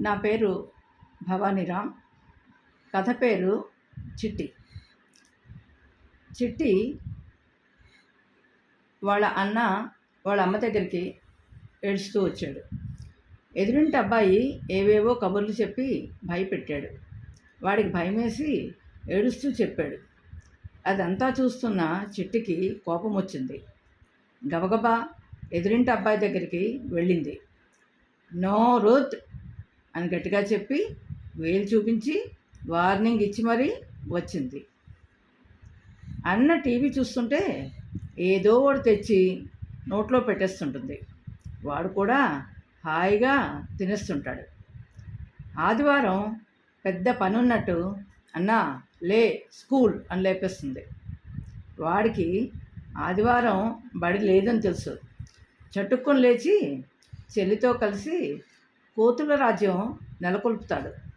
నా పేరు భవానీరామ్ కథ పేరు చిట్టి. చిట్టి వాళ్ళ అన్న వాళ్ళ అమ్మ దగ్గరికి ఏడుస్తూ వచ్చాడు. ఎదురింటి అబ్బాయి ఏవేవో కబుర్లు చెప్పి భయపెట్టాడు. వాడికి భయమేసి ఏడుస్తూ చెప్పాడు. అదంతా చూస్తున్న చిట్టికి కోపం వచ్చింది. గబగబా ఎదురింటి అబ్బాయి దగ్గరికి వెళ్ళింది. నో రోత్ అని గట్టిగా చెప్పి వేలు చూపించి వార్నింగ్ ఇచ్చి మరీ వచ్చింది. అన్న టీవీ చూస్తుంటే ఏదో ఒకటి తెచ్చి నోట్లో పెట్టేస్తుంటుంది. వాడు కూడా హాయిగా తినేస్తుంటాడు. ఆదివారం పెద్ద పని ఉన్నట్టు అన్న లే స్కూల్ అని లేపేస్తుంది. వాడికి ఆదివారం బడి లేదని తెలుసు. చటుక్కుని లేచి చెల్లితో కలిసి కోతుల రాజ్యం నెలకొల్పుతాడు.